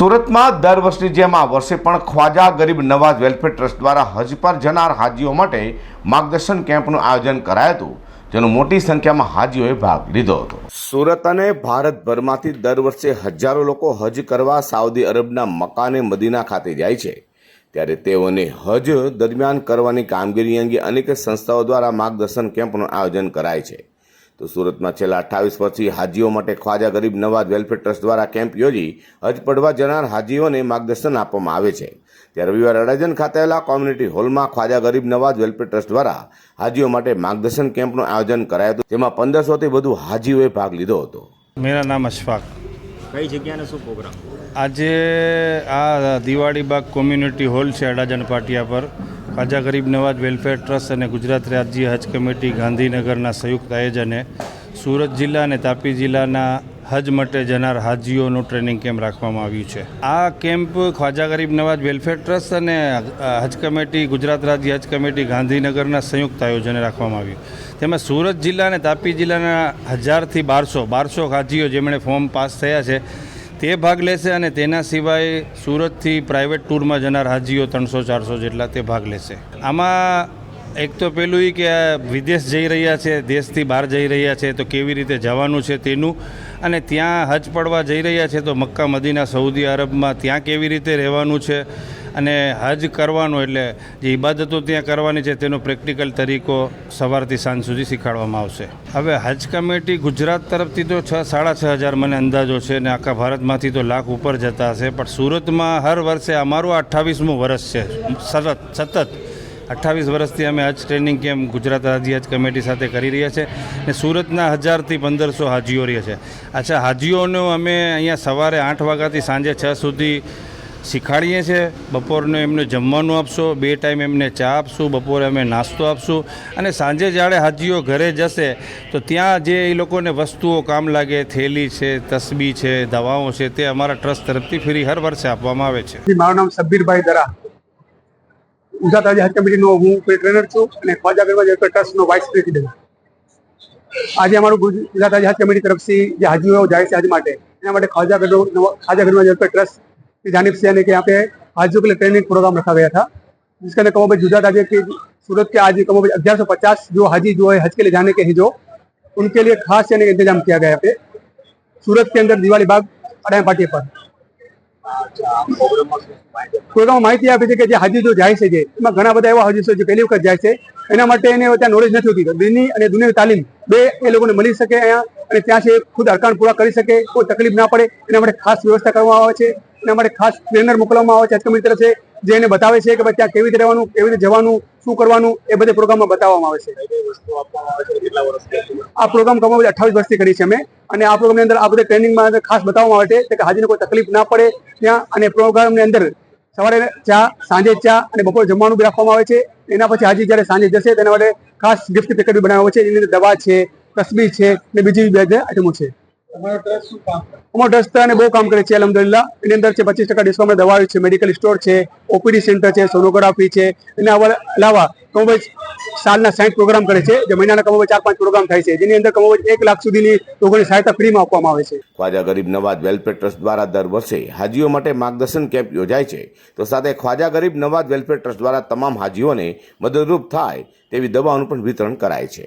સુરતમાં દર વર્ષની જેમ આ વર્ષે પણ ખ્વાજા ગરીબ નવાઝ વેલફેર ટ્રસ્ટ દ્વારા હજ પર જનાર હાજીઓ માટે માર્ગદર્શન કેમ્પનું આયોજન કરાયું હતું, જેનો મોટી સંખ્યામાં હાજીઓએ ભાગ લીધો હતો. સુરત અને ભારતભરમાંથી દર વર્ષે હજારો લોકો હજ કરવા સાઉદી અરબના મકાને મદીના ખાતે જાય છે. ત્યારે તેઓને હજ દરમિયાન કરવાની કામગીરી અંગે અનેક સંસ્થાઓ દ્વારા માર્ગદર્શન કેમ્પનું આયોજન કરાય છે. તો સુરતમાં છેલ્લા અઠ્ઠાવીસ વર્ષથી હાજીઓ માટે ખ્વાજા ગરીબ નવાજ વેલફેર ટ્રસ્ટ દ્વારા કેમ્પ યોજી હજ પડવા જનાર હાજીઓને માર્ગદર્શન આપવામાં આવે છે. ત્યારે રવિવારે અડાજન ખાતે આવેલા કોમ્યુનિટી હોલમાં ખ્વાજા ગરીબ નવાજ વેલફેર ટ્રસ્ટ દ્વારા હાજીઓ માટે માર્ગદર્શન કેમ્પનું આયોજન કરાયું હતું જેમાં પંદરસોથી વધુ હાજીઓએ ભાગ લીધો હતો. મેરા નામ અશફાક. કઈ જગ્યાને શું પ્રોગ્રામ આજે આ દિવાળી બાગ કોમ્યુનિટી હોલ છે અડાજન પાટિયા પર. ખાજા ગરીબ નવાજ વેલફેર ટ્રસ્ટ અને ગુજરાત રાજ્ય હજ કમિટી ગાંધીનગરના સંયુક્ત આયોજને સુરત જિલ્લા અને તાપી જિલ્લાના હજ માટે જનાર હાજીઓનું ટ્રેનિંગ કેમ્પ રાખવામાં આવ્યું છે. આ camp Khwaja Garib Nawaz welfare trust અને હજ કમિટી, ગુજરાત રાજ્ય હજ કમિટી ગાંધીનગરના સંયુક્ત આયોજને રાખવામાં આવ્યું. તેમાં સુરત જિલ્લા અને તાપી જિલ્લાના હજારથી બારસો બારસો હાજીઓ જેમણે ફોર્મ પાસ થયા છે તે ભાગ લેશે અને તેના સિવાય સુરતથી પ્રાઇવેટ ટૂરમાં જનાર હાજીઓ ત્રણસો, ચારસો જેટલા તે ભાગ લેશે. આમાં એક તો પેલું એ કે વિદેશ જઈ રહ્યા છે, દેશથી બહાર જઈ રહ્યા છે, તો કેવી રીતે જવાનું છે તેનું? અને ત્યાં હજ પડવા જઈ રહ્યા છે, તો મક્કા, મદીના, સઉદી અરબમાં ત્યાં કેવી રીતે રહેવાનું છે? અને હજ કરવાનો એટલે જે ઇબાદતો ત્યાં કરવાની છે તેનો પ્રેક્ટિકલ તરીકો સવારથી સાંજ સુધી શીખવાડવામાં આવશે. હવે હજ કમિટી ગુજરાત તરફથી તો છ, સાડા છ હજાર મને અંદાજો છે અને આખા ભારતમાંથી તો લાખ ઉપર જતા હશે, પણ સુરતમાં હર વર્ષે અમારું અઠ્ઠાવીસમું વર્ષ છે. સતત સતત. અઠ્ઠાવીસ વર્ષથી અમે હજ ટ્રેનિંગ કેમ્પ ગુજરાત રાજ્ય હજ કમિટી સાથે કરી રહ્યા છે અને સુરતના હજારથી પંદરસો હાજીઓ રહે છે. અચ્છા, હાજીઓનો અમે અહીંયા સવારે આઠ વાગ્યાથી સાંજે છ સુધી શીખાડીએ છીએ. બપોરનું એમને જમવાનું આપશો, બે ટાઈમ એમને ચા આપશું, બપોરે અમે નાસ્તો આપશું. અને સાંજે જ્યારે હાજીઓ ઘરે જશે, તો ત્યાં જે એ લોકોને વસ્તુઓ કામ લાગે, થેલી છે, તસબી છે, દવાઓ છે, તે અમારા ટ્રસ્ટ તરફથી ફ્રી હર વર્ષે આપવામાં આવે છે. મારું નામ સબીરભાઈ દરા. ગુજરાત તાજી હજ કમિટીનો હું ટ્રેનર છું અને ખ્વાજા કરવા ટ્રસ્ટનો વાઇસ પ્રેસિડેન્ટ. આજે અમારું ગુજરાત હાજ કમિટી તરફથી જે હાજીઓ જાય છે આજ માટે, એના માટે ખાજા ઘરનો ખાજા ઘરનો ટ્રસ્ટ की जानिब से यानी कि यहाँ पे हाजियों के लिए ट्रेनिंग प्रोग्राम रखा गया था जिसके अंदर कमोबेश गुजरात राज्य के सूरत के आज कमोबेश अग्यारह सौ पचास जो हाजी जो है हज के लिए जाने के हैं जो उनके लिए खास यानी कि इंतजाम किया गया है यहाँ पे सूरत के अंदर दिवाली बाग अडाया पाटिया पर પ્રોગ્રામમાં માહિતી આપી છે કે જે હાજી જો જાય છે જે એમાં ઘણા બધા એવા હાજી છે જે પહેલી વખત જાય છે એના માટે એને ત્યાં નોલેજ નથી હોતી તો દીની અને દુનિયાની તાલીમ બે એ લોકોને મળી શકે અહીંયા અને ત્યાં છે ખુદ અરકાન પૂરા કરી શકે, કોઈ તકલીફ ના પડે, એના માટે ખાસ વ્યવસ્થા કરવામાં આવે છે, એના માટે ખાસ ટ્રેનર મોકલવામાં આવે છે હજકમિત્ર છે, જે એને બતાવે છે કે ભાઈ ત્યાં કેવી રીતે રહેવાનું, કેવી રીતે જવાનું, શું કરવાનું, એ બધે પ્રોગ્રામમાં બતાવવામાં આવે છે. આ પ્રોગ્રામ કમાવી અઠાવીસ વર્ષથી કરી છે અમે, અને આ પ્રોગ્રામની અંદર આ બધા ટ્રેનિંગમાં ખાસ બતાવવામાં આવે છે, કે હાજીને કોઈ તકલીફ ના પડે ત્યાં, અને પ્રોગ્રામની અંદર સવારે ચા, સાંજે ચા, અને બપોરે જમવાનું બી રાખવામાં આવે છે, એના પછી હાજી જ્યારે સાંજે જશે, તેના માટે ખાસ ગિફ્ટ પેકેટ બનાવવામાં છે એની અંદર દવા છે તસબી છે ને બીજી બે જે આઈટમો છે. અમારો ટ્રસ્ટ અને બહુ કામ કરે છે અલહમદુલિલ્લાહ. એની અંદર છે પચીસ ટકા ડિસ્કાઉન્ટ દવાઓ છે મેડિકલ સ્ટોર છે ઓપીડી સેન્ટર છે સોનોગ્રાફી છે. એના અલાવા કમોબેજ સાલના સાઠ પ્રોગ્રામ કરે છે જે મહિનાના કમોબેજ ચાર પાંચ પ્રોગ્રામ થાય છે. જેની અંદર કમોબેજ એક લાખ સુધીની લોકોની સહાયતા ફ્રીમાં આપવામાં આવે છે. ખ્વાજા ગરીબ નવાજ વેલફેર ટ્રસ્ટ દ્વારા દર વર્ષે હાજીઓ માટે માર્ગદર્શન કેમ્પ યોજાય છે. તો સાથે ખ્વાજા ગરીબ નવાજ વેલફેર ટ્રસ્ટ દ્વારા તમામ હાજીઓને મદદરૂપ થાય તેવી દવાઓનું પણ વિતરણ કરાય છે.